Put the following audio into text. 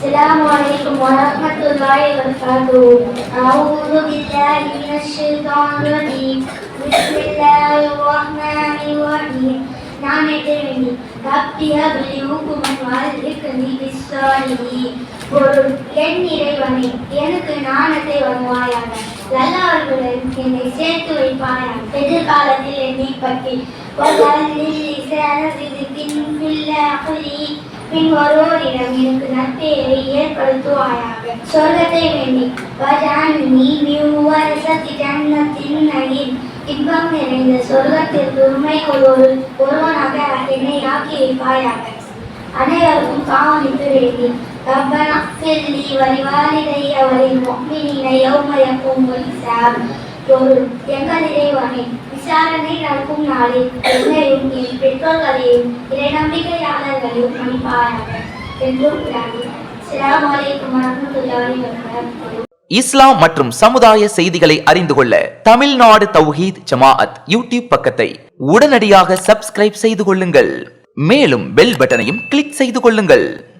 السلام عليكم ورحمة الله وبركاته أعوذ بالله من الشيطان الرجيم بسم الله الرحمن الرحيم நான் எதிர்வேண்டி கப்பியபலி ஊக்குமன் வாழ்க்கை விஸ்வாலினி பொருள் என் இறைவனே எனக்கு ஞானத்தை வருவாயாக நல்லவர்களுடன் என்னை சேர்த்து வைப்பாயாக எதிர்காலத்தில் என்னை பற்றி பின் வருவோரிடம் எனக்கு நற்பெயரை ஏற்படுத்துவாயாக. சொர்க்கத்தை வேண்டி. வஜானி நியூவரசத்தி ஜன்னத்தின் நகீர் இன்பம் நிறைந்த சொர்க்கத்திற்கு உண்மை கொள்வோரு ஒருவனாக என்னை ஆக்கி வைப்பாயாக. அனைவருக்கும் காவலித்து வேண்டி. ரப்பனா ஃபில்லி வலிவாலிதைய வலில் முஃமினீன யௌம யகூமுல் ஹிசாப் எங்கள் இறைவனே விசாரணை நடக்கும் நாளில் என்னையும் என் பெற்றோர்களையும் இறை நம்பிக்கையாளர் நம்பிக்கையாளர்களையும் மன்னிப்பாராக என்றும் இஸ்லாம் மற்றும் சமுதாய செய்திகளை அறிந்து கொள்ள தமிழ்நாடு தௌஹீத் ஜமாஅத் யூடியூப் பக்கத்தை உடனடியாக சப்ஸ்கிரைப் செய்து கொள்ளுங்கள். மேலும் பெல் பட்டனையும் கிளிக் செய்து கொள்ளுங்கள்.